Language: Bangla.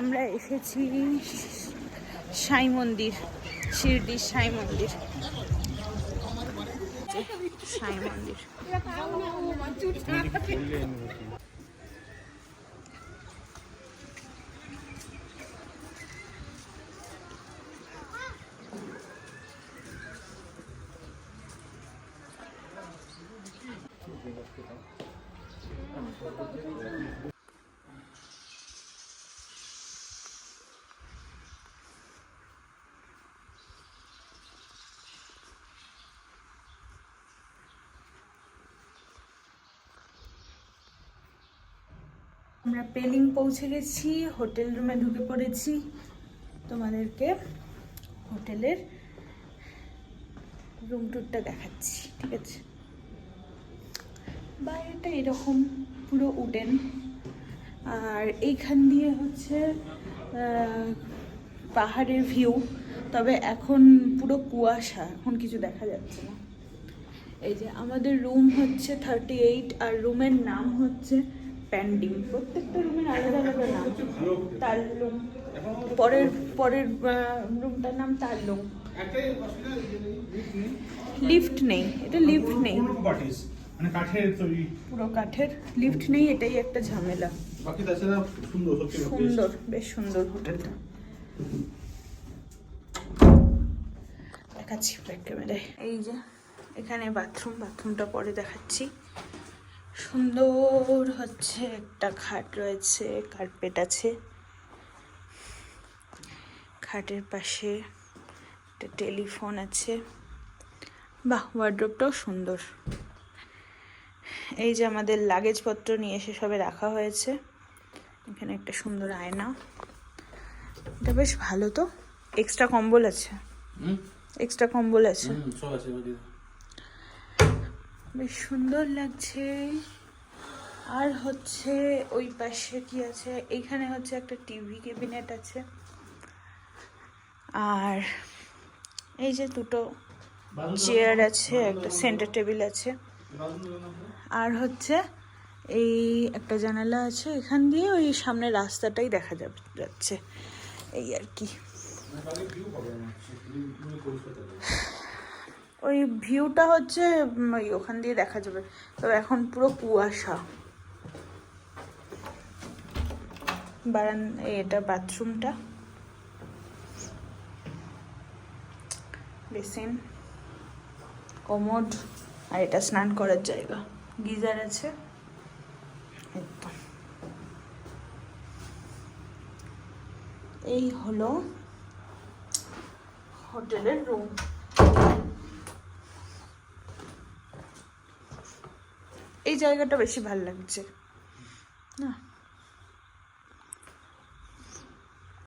আমরা এসেছি সাই মন্দির শিরডির সাই মন্দির। সাই মন্দির। আমরা পেলিং পৌঁছে গেছি, হোটেল রুমে ঢুকে পড়েছি। তোমাদেরকে হোটেলের রুম টুরটা দেখাচ্ছি, ঠিক আছে? বাইরেটা এরকম পুরো উডেন আর এইখান দিয়ে হচ্ছে পাহাড়ের ভিউ তবে এখন পুরো কুয়াশা, এখন কিছু দেখা যাচ্ছে না। এই যে আমাদের রুম হচ্ছে থার্টি এইট আর রুমের নাম হচ্ছে প্যান্ডিং প্রত্যেকটা রুমের আলাদা আলাদা নাম। তার রুম পরের পরের রুমটার নাম তার রুম লিফট নেই এটা লিফট নেই। মানে কাঠের তৈরি। পুরো কাঠের লিফট নেই এটাই একটা ঝামেলা। বাকি তাছাড়া সুন্দর সুন্দর বেশ সুন্দর হোটেলটা দেখাচ্ছি ব্যাক ক্যামেরায়। এই যে এখানে বাথরুম বাথরুমটা পরে দেখাচ্ছি। সুন্দর হচ্ছে একটা খাট রয়েছে কার্পেট আছে। খাটের পাশে একটা টেলিফোন আছে। বাহ ওয়ার্ড্রোপটাও সুন্দর। এই যে আমাদের লাগেজপত্র নিয়ে এসে সবে রাখা হয়েছে। এখানে একটা সুন্দর আয়না। এটা বেশ ভালো তো। এক্সট্রা কম্বল আছে। এক্সট্রা কম্বল আছে। সব আছে বেশ সুন্দর লাগছে। আর হচ্ছে ওই পাশে কি আছে? এইখানে হচ্ছে একটা টিভি ক্যাবিনেট আছে। আর এই যে দুটো চেয়ার আছে, একটা সেন্টার টেবিল আছে। আর হচ্ছে এই একটা জানালা আছে, এখান দিয়ে ওই সামনে রাস্তাটাই দেখা যাচ্ছে। এই আর কি। ওই ভিউটা হচ্ছে ওই ওখান দিয়ে দেখা যাবে। তবে এখন পুরো কুয়াশা। বারান এটা বাথরুমটা বেসিন, কমোড, আর এটা স্নান করার জায়গা। গিজার আছে। একদম। এই হলো হোটেলের রুম জায়গাটা বেশি ভালো লাগছে। না?